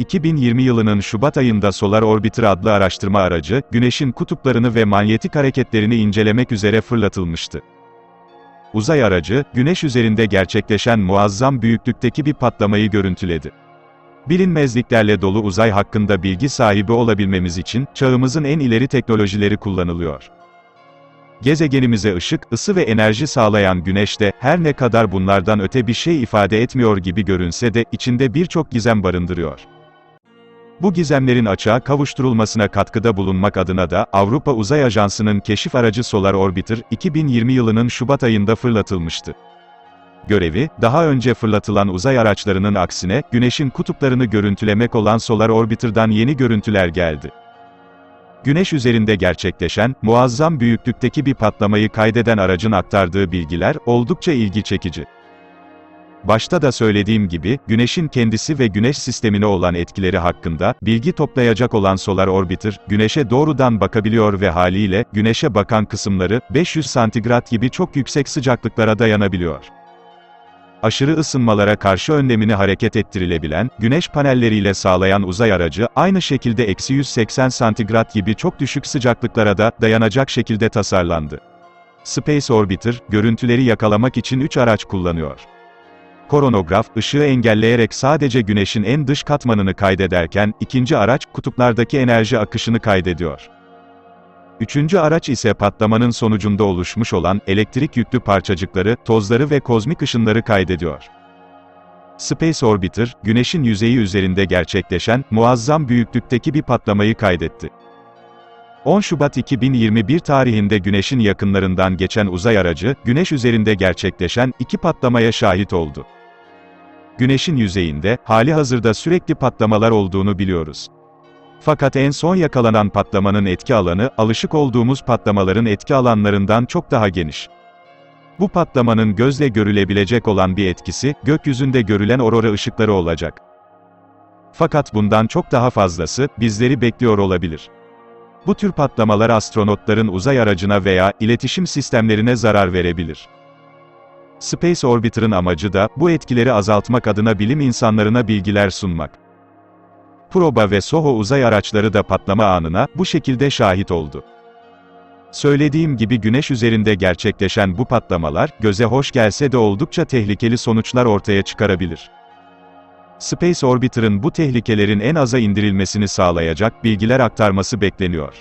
2020 yılının Şubat ayında Solar Orbiter adlı araştırma aracı, Güneş'in kutuplarını ve manyetik hareketlerini incelemek üzere fırlatılmıştı. Uzay aracı, Güneş üzerinde gerçekleşen muazzam büyüklükteki bir patlamayı görüntüledi. Bilinmezliklerle dolu uzay hakkında bilgi sahibi olabilmemiz için, çağımızın en ileri teknolojileri kullanılıyor. Gezegenimize ışık, ısı ve enerji sağlayan Güneş de, her ne kadar bunlardan öte bir şey ifade etmiyor gibi görünse de, içinde birçok gizem barındırıyor. Bu gizemlerin açığa kavuşturulmasına katkıda bulunmak adına da, Avrupa Uzay Ajansı'nın keşif aracı Solar Orbiter, 2020 yılının Şubat ayında fırlatılmıştı. Görevi, daha önce fırlatılan uzay araçlarının aksine, Güneş'in kutuplarını görüntülemek olan Solar Orbiter'dan yeni görüntüler geldi. Güneş üzerinde gerçekleşen, muazzam büyüklükteki bir patlamayı kaydeden aracın aktardığı bilgiler, oldukça ilgi çekici. Başta da söylediğim gibi, Güneş'in kendisi ve Güneş sistemine olan etkileri hakkında, bilgi toplayacak olan Solar Orbiter, Güneş'e doğrudan bakabiliyor ve haliyle, Güneş'e bakan kısımları, 500 santigrat gibi çok yüksek sıcaklıklara dayanabiliyor. Aşırı ısınmalara karşı önlemini hareket ettirilebilen, güneş panelleriyle sağlayan uzay aracı, aynı şekilde eksi 180 santigrat gibi çok düşük sıcaklıklara da, dayanacak şekilde tasarlandı. Space Orbiter, görüntüleri yakalamak için 3 araç kullanıyor. Koronograf, ışığı engelleyerek sadece güneşin en dış katmanını kaydederken, ikinci araç, kutuplardaki enerji akışını kaydediyor. Üçüncü araç ise patlamanın sonucunda oluşmuş olan, elektrik yüklü parçacıkları, tozları ve kozmik ışınları kaydediyor. Space Orbiter, Güneş'in yüzeyi üzerinde gerçekleşen, muazzam büyüklükteki bir patlamayı kaydetti. 10 Şubat 2021 tarihinde Güneş'in yakınlarından geçen uzay aracı, Güneş üzerinde gerçekleşen iki patlamaya şahit oldu. Güneş'in yüzeyinde, hali hazırda sürekli patlamalar olduğunu biliyoruz. Fakat en son yakalanan patlamanın etki alanı, alışık olduğumuz patlamaların etki alanlarından çok daha geniş. Bu patlamanın gözle görülebilecek olan bir etkisi, gökyüzünde görülen aurora ışıkları olacak. Fakat bundan çok daha fazlası, bizleri bekliyor olabilir. Bu tür patlamalar astronotların uzay aracına veya iletişim sistemlerine zarar verebilir. Space Orbiter'ın amacı da, bu etkileri azaltmak adına bilim insanlarına bilgiler sunmak. Proba ve SOHO uzay araçları da patlama anına, bu şekilde şahit oldu. Söylediğim gibi güneş üzerinde gerçekleşen bu patlamalar, göze hoş gelse de oldukça tehlikeli sonuçlar ortaya çıkarabilir. Space Orbiter'ın bu tehlikelerin en aza indirilmesini sağlayacak bilgiler aktarması bekleniyor.